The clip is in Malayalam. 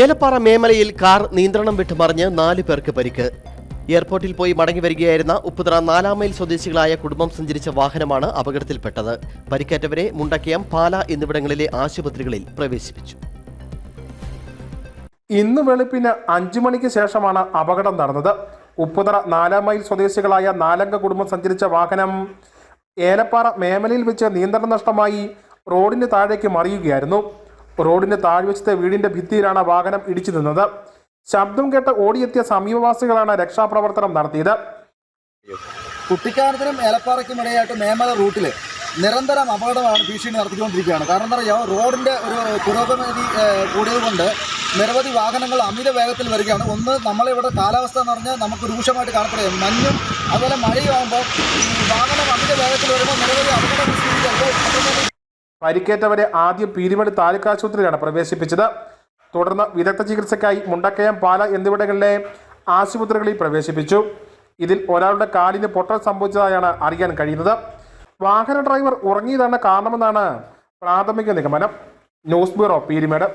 ഏലപ്പാറ മേമലയിൽ കാർ നിയന്ത്രണം വിട്ട് മറിഞ്ഞ് നാല് പേർക്ക് പരിക്ക്. എയർപോർട്ടിൽ പോയി മടങ്ങി വരികയായിരുന്ന ഉപ്പുതറ നാലാം മൈൽ സ്വദേശികളായ കുടുംബം സഞ്ചരിച്ച വാഹനമാണ് അപകടത്തിൽപ്പെട്ടത്. പരിക്കേറ്റവരെ മുണ്ടക്കയം പാല എന്നിവിടങ്ങളിലെ ആശുപത്രികളിൽ പ്രവേശിപ്പിച്ചു. ഇന്ന് വെളുപ്പിന് അഞ്ചു മണിക്ക് ശേഷമാണ് അപകടം നടന്നത്. ഉപ്പുതറ നാലാം മൈൽ സ്വദേശികളായ നാലംഗ കുടുംബം സഞ്ചരിച്ച വാഹനം ഏലപ്പാറ മേമലയിൽ വെച്ച് നിയന്ത്രണ നഷ്ടമായി റോഡിന് താഴേക്ക് മറിയുകയായിരുന്നു. റോഡിന് താഴ്വശത്തെ വീടിന്റെ ഭിത്തിയിലാണ് വാഹനം ഇടിച്ചു നിന്നത്. ശബ്ദം കേട്ട് ഓടിയെത്തിയ സമീപവാസികളാണ് രക്ഷാപ്രവർത്തനം നടത്തിയത്. കുട്ടിക്കാനത്തിനും ഏലപ്പാറയ്ക്കും ഇടയായിട്ട് മേമല റൂട്ടിൽ നിരന്തരം അപകടമാണ് ഭീഷണി നടത്തിക്കൊണ്ടിരിക്കുകയാണ്. കാരണം എന്താ പറയുക റോഡിന്റെ ഒരു പുരോഗതി കൂടിയതുകൊണ്ട് നിരവധി വാഹനങ്ങൾ അമിത വേഗത്തിൽ വരികയാണ്. ഒന്ന് നമ്മളിവിടെ കാലാവസ്ഥ എന്ന് പറഞ്ഞാൽ നമുക്ക് രൂക്ഷമായിട്ട് കാണപ്പെടുകയാണ്. മഞ്ഞും അതുപോലെ മഴയുമാകുമ്പോൾ ഈ വാഹനം അമിത വേഗത്തിൽ വരുമ്പോൾ നിരവധി അപകടം സൃഷ്ടിക്കുമ്പോൾ പരിക്കേറ്റവരെ ആദ്യം പീരുമേട് താലൂക്ക് ആശുപത്രിയിലാണ് പ്രവേശിപ്പിച്ചത്. തുടർന്ന് വിദഗ്ധ ചികിത്സയ്ക്കായി മുണ്ടക്കയം പാല എന്നിവിടങ്ങളിലെ ആശുപത്രികളിൽ പ്രവേശിപ്പിച്ചു. ഇതിൽ ഒരാളുടെ കാലിന് പൊട്ടൽ സംഭവിച്ചതായാണ് അറിയാൻ കഴിയുന്നത്. വാഹന ഡ്രൈവർ ഉറങ്ങിയതാണ് കാരണമെന്നാണ് പ്രാഥമിക നിഗമനം. News bureau Peermade.